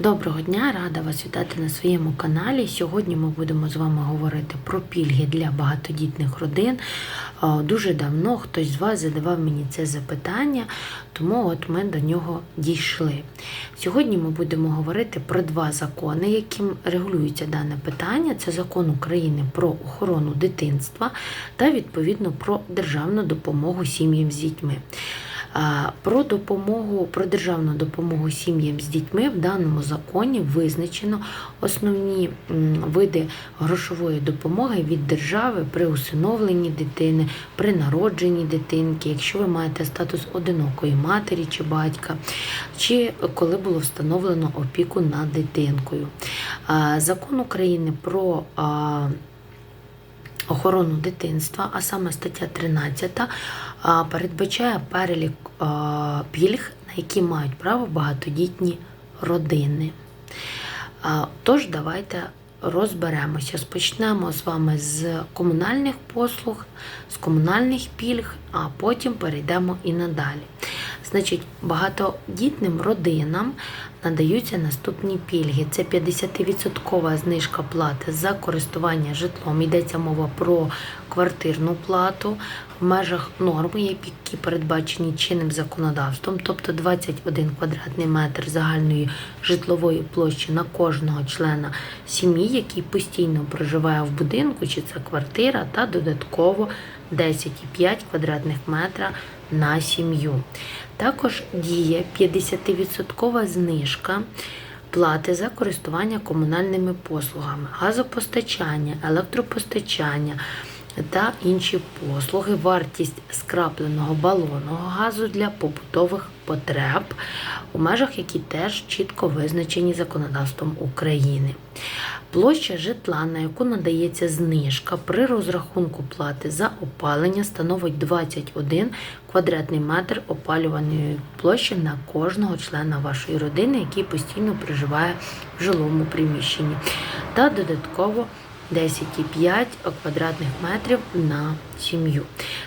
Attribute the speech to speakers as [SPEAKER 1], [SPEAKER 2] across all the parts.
[SPEAKER 1] Доброго дня, рада вас вітати на своєму каналі. Сьогодні ми будемо з вами говорити про пільги для багатодітних родин. Е, Дуже давно хтось з вас задавав мені це запитання, тому от ми до нього дійшли. Сьогодні ми будемо говорити про два закони, яким регулюється дане питання. Це закон України про охорону дитинства та відповідно про державну допомогу сім'ям з дітьми. Про допомогу, про державну допомогу сім'ям з дітьми в даному законі визначено основні види грошової допомоги від держави при усиновленні дитини, при народженні дитинки, якщо ви маєте статус одинокої матері чи батька, чи коли було встановлено опіку над дитинкою. Закон України про охорону дитинства, а саме стаття 13, передбачає перелік пільг, на які мають право багатодітні родини. Тож, давайте розберемося. Спочнемо з вами з комунальних послуг, з комунальних пільг, а потім перейдемо і надалі. Значить, багатодітним родинам надаються наступні пільги. Це 50% знижка плати за користування житлом. Йдеться мова про квартирну плату в межах норми, які передбачені чинним законодавством, тобто 21 квадратний метр загальної житлової площі на кожного члена сім'ї, який постійно проживає в будинку, чи це квартира, та додатково 10,5 квадратних метра на сім'ю. Також діє 50% знижка плати за користування комунальними послугами, газопостачання, електропостачання та інші послуги, вартість скрапленого балонного газу для побутових потреб, у межах які теж чітко визначені законодавством України. Площа житла, на яку надається знижка при розрахунку плати за опалення, становить 21 квадратний метр опалюваної площі на кожного члена вашої родини, який постійно проживає в жилому приміщенні, та додатково 10,5 квадратних метрів на сім'ю.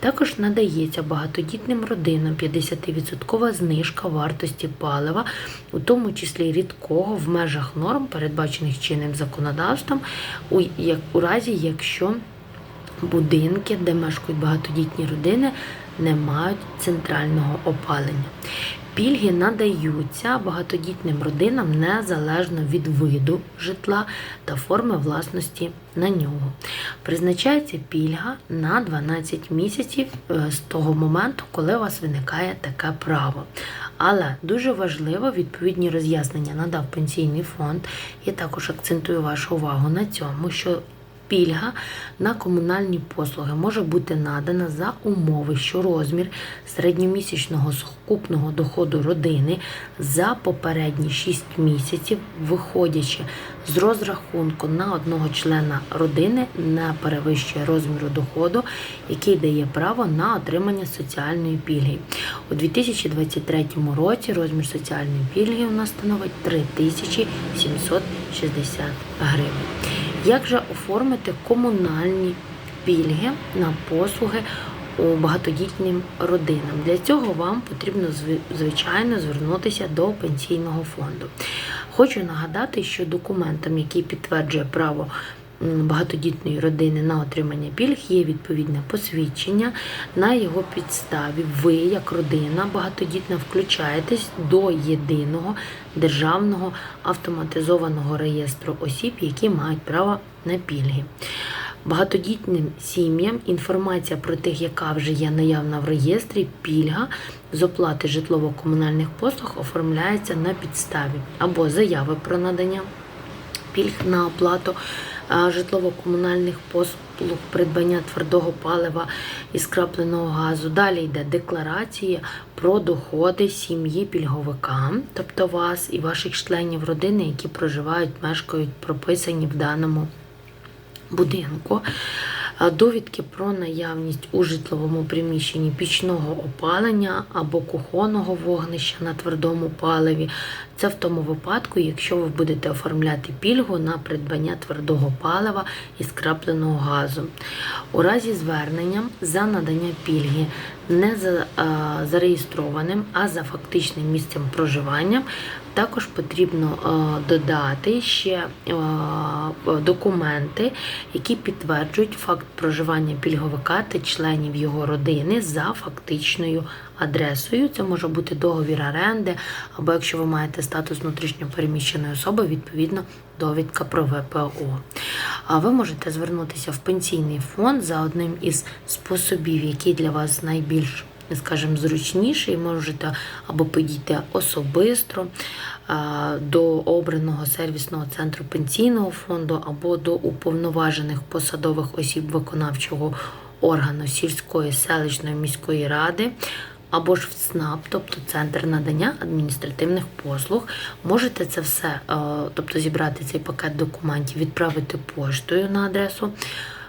[SPEAKER 1] Також надається багатодітним родинам 50% знижка вартості палива, у тому числі рідкого в межах норм, передбачених чинним законодавством, у, як, у разі, якщо будинки, де мешкають багатодітні родини, не мають центрального опалення. Пільги надаються багатодітним родинам незалежно від виду житла та форми власності на нього. Призначається пільга на 12 місяців е, з того моменту, коли у вас виникає таке право. Але дуже важливо відповідні роз'яснення надав пенсійний фонд. Я також акцентую вашу увагу на цьому, що Пільга на комунальні послуги може бути надана за умови, що розмір середньомісячного сукупного доходу родини за попередні 6 місяців, виходячи з розрахунку на одного члена родини, не перевищує розміру доходу, який дає право на отримання соціальної пільги. У 2023 році розмір соціальної пільги у нас становить 3760 гривень. Як же оформити комунальні пільги на послуги багатодітнім родинам? Для цього вам потрібно звичайно звернутися до пенсійного фонду. Хочу нагадати, що документом, який підтверджує право багатодітної родини на отримання пільг, є відповідне посвідчення. На його підставі ви, як родина багатодітна, включаєтесь до єдиного державного автоматизованого реєстру осіб, які мають право на пільги. Багатодітним сім'ям інформація про тих, яка вже є наявна в реєстрі, пільга з оплати житлово-комунальних послуг оформляється на підставі або заяви про надання пільг на оплату житлово-комунальних послуг, придбання твердого палива і скрапленого газу. Далі йде декларація про доходи сім'ї пільговика, тобто вас і ваших членів родини, які проживають, мешкають, прописані в даному будинку. Довідки про наявність у житловому приміщенні пічного опалення або кухонного вогнища на твердому паливі. Це в тому випадку, якщо ви будете оформляти пільгу на придбання твердого палива і скрапленого газу. У разі звернення за надання пільги не за, зареєстрованим, а за фактичним місцем проживання Також потрібно е, додати ще е, документи, які підтверджують факт проживання пільговика та членів його родини за фактичною адресою. Це може бути договір оренди, або якщо ви маєте статус внутрішньо переміщеної особи, відповідно довідка про ВПО. А ви можете звернутися в пенсійний фонд за одним із способів, який для вас найбільш скажімо, зручніший, можете або підійти особисто до обраного сервісного центру пенсійного фонду, або до уповноважених посадових осіб виконавчого органу сільської, селищної міської ради. Або ж в СНАП, тобто центр надання адміністративних послуг, можете це все, е, тобто зібрати цей пакет документів, відправити поштою на адресу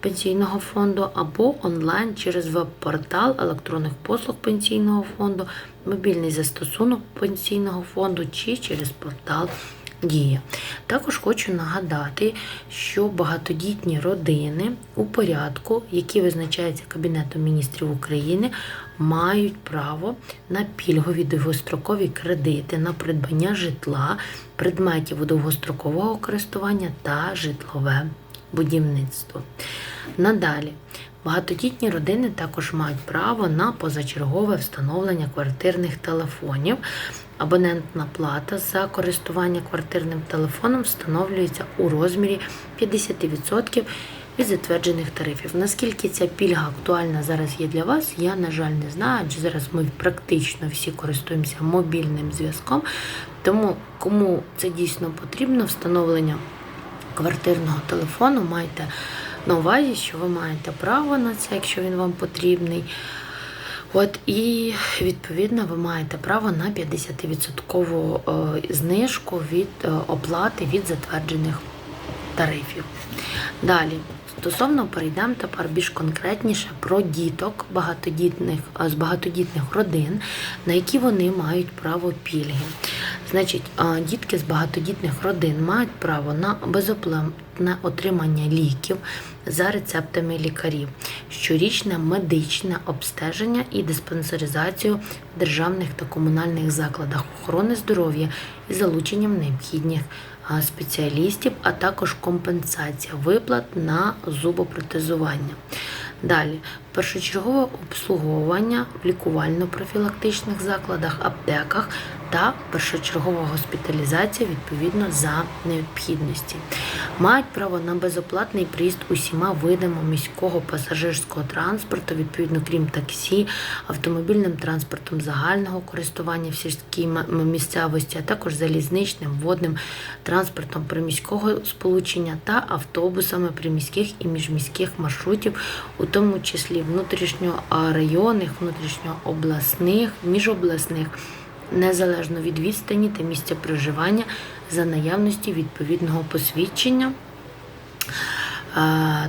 [SPEAKER 1] пенсійного фонду або онлайн через веб-портал електронних послуг пенсійного фонду, мобільний застосунок пенсійного фонду чи через портал. Дія. Також хочу нагадати, що багатодітні родини у порядку, який визначається Кабінетом міністрів України, мають право на пільгові довгострокові кредити на придбання житла, предметів довгострокового користування та житлове будівництво. Надалі, багатодітні родини також мають право на позачергове встановлення квартирних телефонів. Абонентна плата за користування квартирним телефоном встановлюється у розмірі 50% від затверджених тарифів. Наскільки ця пільга актуальна зараз є для вас, я, на жаль, не знаю, адже зараз ми практично всі користуємося мобільним зв'язком. Тому кому це дійсно потрібно, встановлення квартирного телефону, майте на увазі, що ви маєте право на це, якщо він вам потрібний. От І відповідно ви маєте право на 50% е, знижку від е, оплати від затверджених тарифів. Далі, стосовно перейдемо тепер більш конкретніше про діток багатодітних, з багатодітних родин, на які вони мають право пільги. Значить, дітки з багатодітних родин мають право на безоплатне отримання ліків за рецептами лікарів, щорічне медичне обстеження і диспансеризацію в державних та комунальних закладах охорони здоров'я із залученням необхідних спеціалістів, а також компенсація виплат на зубопротезування. Далі першочергове обслуговування в лікувально-профілактичних закладах, аптеках та першочергова госпіталізація відповідно за необхідності. Мають право на безоплатний приїзд усіма видами міського пасажирського транспорту, відповідно, крім таксі, автомобільним транспортом загального користування в сільській місцевості, а також залізничним водним транспортом приміського сполучення та автобусами приміських і міжміських маршрутів, у тому числі внутрішньорайонних, внутрішньообласних, міжобласних незалежно від відстані та місця проживання за наявності відповідного посвідчення.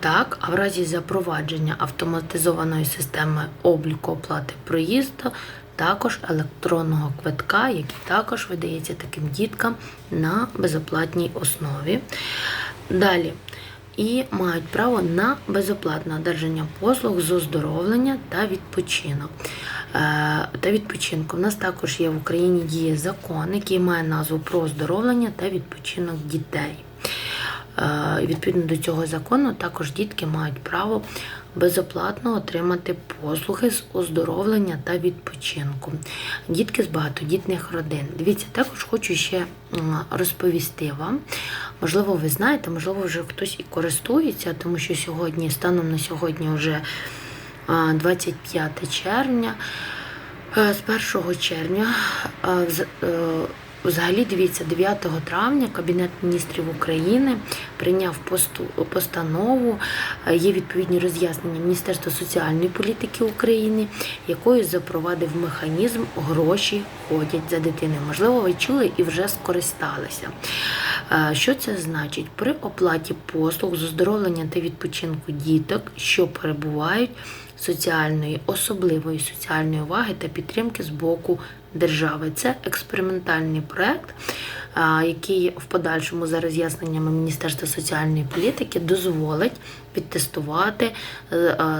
[SPEAKER 1] Так, а в разі запровадження автоматизованої системи обліку оплати проїзду, також електронного квитка, який також видається таким діткам на безоплатній основі. Далі. І мають право на безоплатне одержання послуг з оздоровлення та відпочинок. Е, та відпочинку. У нас також є в Україні діє закон, який має назву про оздоровлення та відпочинок дітей. Е, відповідно до цього закону, також дітки мають право безоплатно отримати послуги з оздоровлення та відпочинку. Дітки з багатодітних родин. Дивіться, також хочу ще розповісти вам. Можливо, ви знаєте, можливо, вже хтось і користується, тому що сьогодні, станом на сьогодні, вже 25 червня. Е, з 1 червня е, Взагалі, дивіться, 9 травня Кабінет міністрів України прийняв постанову, є відповідні роз'яснення Міністерства соціальної політики України, якою запровадив механізм гроші ходять за дитиною. Можливо, ви чули і вже скористалися. Що це значить? При оплаті послуг з оздоровлення та відпочинку діток, що перебувають соціальної, особливої соціальної уваги та підтримки з боку держави. Це експериментальний проект, який в подальшому, за роз'ясненнями Міністерства соціальної політики, дозволить підтестувати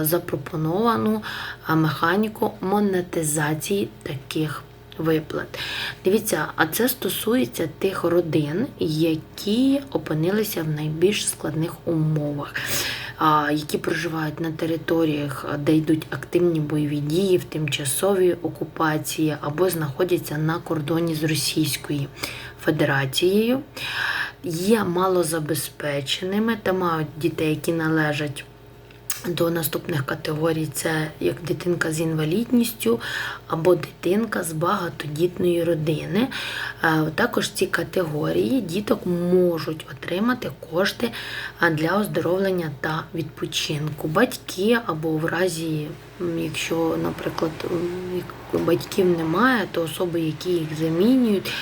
[SPEAKER 1] запропоновану механіку монетизації таких виплат. Дивіться, а це стосується тих родин, які опинилися в найбільш складних умовах, які проживають на територіях, де йдуть активні бойові дії в тимчасовій окупації або знаходяться на кордоні з Російською Федерацією, є малозабезпеченими та мають дітей, які належать до наступних категорій це як дитинка з інвалідністю або дитинка з багатодітної родини. Е, Також ці категорії діток можуть отримати кошти е, для оздоровлення та відпочинку. Батьки або в разі, якщо, наприклад, батьків немає, то особи, які їх замінюють.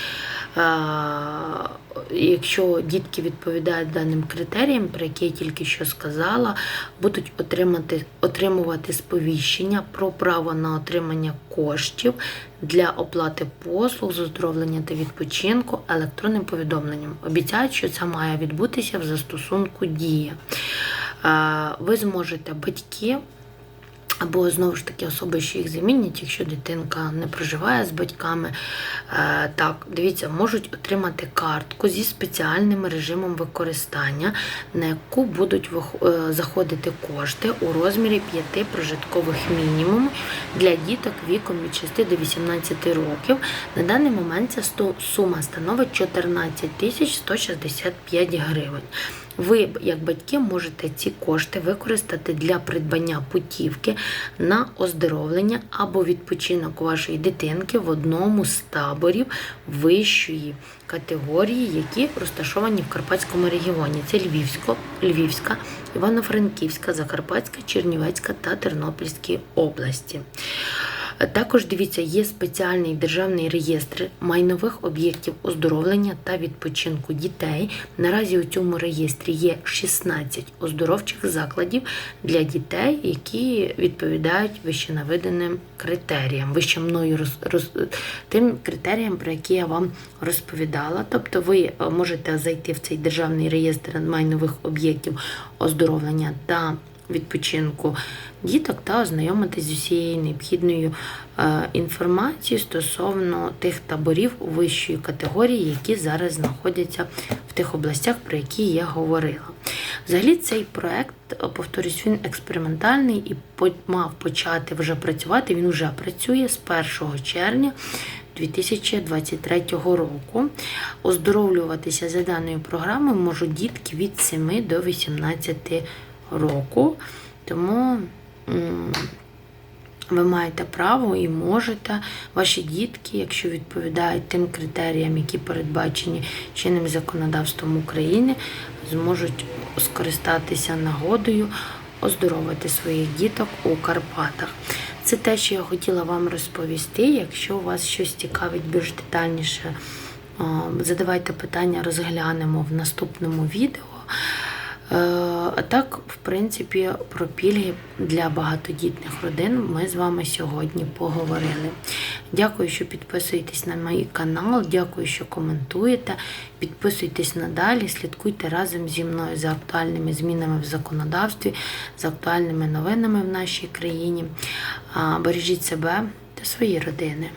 [SPEAKER 1] Якщо дітки відповідають даним критеріям, про які я тільки що сказала, будуть отримати, отримувати сповіщення про право на отримання коштів для оплати послуг з оздоровлення та відпочинку електронним повідомленням. Обіцяють, що це має відбутися в застосунку дія. Ви зможете батьки або знову ж таки особи, що їх замінять, якщо дитинка не проживає з батьками. Е, Так, дивіться, можуть отримати картку зі спеціальним режимом використання, на яку будуть е, заходити кошти у розмірі 5 прожиткових мінімумів для діток віком від 6 до 18 років. На даний момент ця сума становить 14 тисяч 165 гривень. Ви, як батьки, можете ці кошти використати для придбання путівки на оздоровлення або відпочинок вашої дитинки в одному з таборів вищої категорії, які розташовані в Карпатському регіоні. Це Львівсько, Львівська, Івано-Франківська, Закарпатська, Чернівецька та Тернопільські області. Також дивіться, є спеціальний державний реєстр майнових об'єктів оздоровлення та відпочинку дітей. Наразі у цьому реєстрі є 16 оздоровчих закладів для дітей, які відповідають вищенавиденим критеріям, вище мною роз, роз, тим критеріям, про які я вам розповідала. Тобто ви е, можете зайти в цей державний реєстр майнових об'єктів оздоровлення та відпочинку діток та ознайомитись з усією необхідною е, інформацією стосовно тих таборів вищої категорії, які зараз знаходяться в тих областях, про які я говорила. Взагалі, цей проект, повторюсь, він експериментальний і мав почати вже працювати. Він вже працює з 1 червня. 2023 року оздоровлюватися за даною програмою можуть дітки від 7 до 18 року. Тому ви маєте право і можете ваші дітки, якщо відповідають тим критеріям, які передбачені чинним законодавством України, зможуть скористатися нагодою оздоровити своїх діток у Карпатах. Це те, що я хотіла вам розповісти. Якщо вас щось цікавить більш детальніше, задавайте питання, розглянемо в наступному відео. Е, А так, в принципі, про пільги для багатодітних родин ми з вами сьогодні поговорили. Дякую, що підписуєтесь на мій канал, дякую, що коментуєте. Підписуйтесь надалі, слідкуйте разом зі мною за актуальними змінами в законодавстві, за актуальними новинами в нашій країні. Бережіть себе та свої родини.